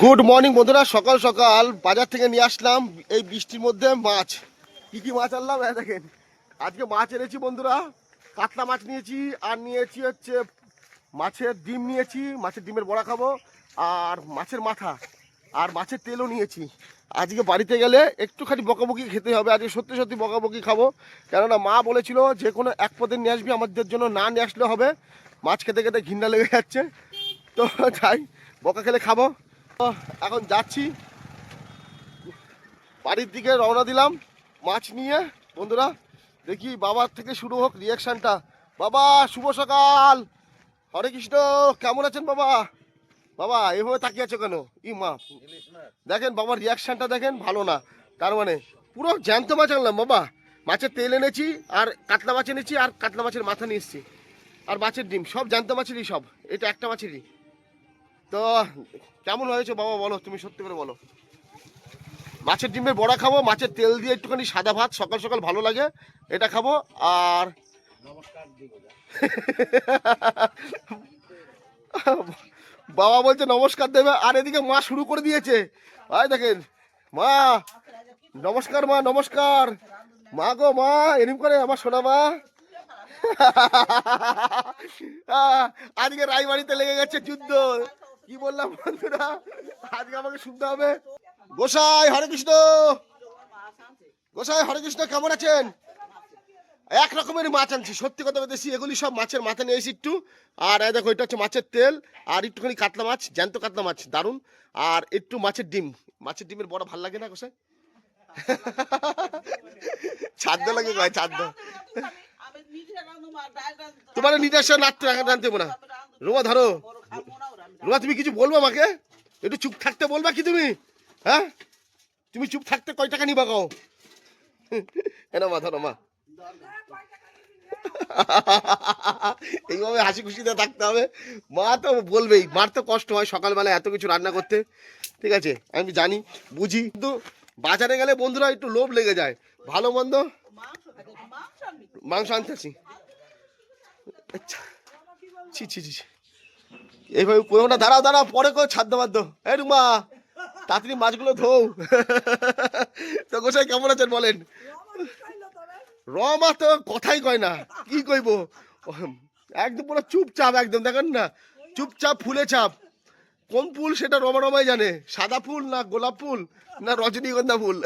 Good morning বন্ধুরা। সকাল সকাল বাজার থেকে নিয়ে আসলাম এই বৃষ্টির মধ্যে মাছ। কি কি মাছ আনলাম? এই দেখেন। আজকে মাছ এনেছি বন্ধুরা। কাতলা মাছ নিয়েছি, আর নিয়েছি হচ্ছে মাছের ডিম নিয়েছি, মাছের ডিমের বড়া খাব, আর মাছের মাথা, আর মাছের তেলও নিয়েছি। আজকে বাড়িতে গেলে একটুখানি বকাবকি খেতে হবে। আজকে সত্যি সত্যি বকাবকি খাব। কেননা মা বলেছিল যে কোনো এক পদে নিয়ে আসবি, আমাদের জন্য না নিয়ে আসলে হবে। মাছ খেতে খেতে ঘিন্না লেগে যাচ্ছে। তো যাই, বকা খেলে খাব। এখন যাচ্ছি। বাড়ির দিকে রওনা দিলাম। মাছ নিয়ে, বন্ধুরা, দেখি বাবার থেকে শুরু হোক রিয়াকশানটা বাবা, শুভ সকাল। হরে কৃষ্ণ, কেমন আছেন বাবা? বাবা, এভাবে তাকিয়ে আছো কেন? ই মা, দেখেন বাবার রিয়াকশানটা দেখেন, ভালো না। তার মানে পুরো জ্যান্ত মাছ আনলাম বাবা। মাছের তেল এনেছি, আর কাতলা মাছ এনেছি, আর কাতলা মাছের মাথা নিয়ে এসেছি। আর মাছের ডিম, সব জ্যান্ত মাছেরই সব। এটা একটা মাছেরই। তো, কেমন হয়েছে বাবা বলো, তুমি সত্যি করে বলো। মাছের ডিমের বড়া খাব, মাছের তেল দিয়ে একটুখানি সাদা ভাত, সকাল সকাল ভালো লাগে, এটা খাব, আর বাবা বলছে নমস্কার দেবে, আর এদিকে মা শুরু করে দিয়েছে। ভাই দেখেন, মা, নমস্কার মা নমস্কার। মা গো, মা, এরম করে আমার সোনা মা। আজকে রায়বাড়িতে লেগে গেছে যুদ্ধ। কি বললাম বন্ধুরা? আজকে আমাকে শুনতে হবে। গোসাই, হরে কৃষ্ণ। গোসাই, হরে কৃষ্ণ, কেমন আছেন? এক রকমের মাছ আনছি, সত্যি কথা বলতেছি এগুলি সব মাছের মাথা নিয়ে এসেছি একটু। আর দেখো, এটা হচ্ছে মাছের তেল, আর একটুখানি কাতলা মাছ, জ্যান্ত কাতলা মাছ, দারুণ। আর একটু মাছের ডিম। মাছের ডিমের বড় ভালো লাগে না, গোসাই? ছাদ্য লাগে কয় ছাদ্য তোমার নিজস্ব নাট্য দেবো না। রোমা, ধরো। রোমা তুমি কিছু বলব আমাকে? একটু চুপ থাকতে বলবা কি তুমি? হ্যাঁ? তুমি চুপ থাকতে কয় টাকা নিবা কাও? এনা মা, ধরো মা। এইভাবে হাসি খুশিতে থাকতে হবে। মা তো বলবেই, মার তো কষ্ট হয় সকালবেলা এত কিছু রান্না করতে। ঠিক আছে, আমি জানি, বুঝি, কিন্তু বাজারে গেলে বন্ধুরা একটু লোভ লেগে যায়। ভালো, মন্দ? মাংস আনতেছি আচ্ছা। ছি ছি ছি। এইভাবে করো না দাঁড়াও দাঁড়াও, পরে কেউ ছাদ্য বাদ্য এই রুমা, তাড়াতাড়ি মাছগুলো ধোও। তো গোসাই কেমন আছেন বলেন? রমা তো কথাই কয় না, কি কইব? একদম পুরো চুপচাপ একদম, দেখেন না? চুপচাপ ফুলে চাপ। কোন ফুল সেটা রমা রমাই জানে? সাদা ফুল না গোলাপ ফুল না রজনীগন্ধা ফুল?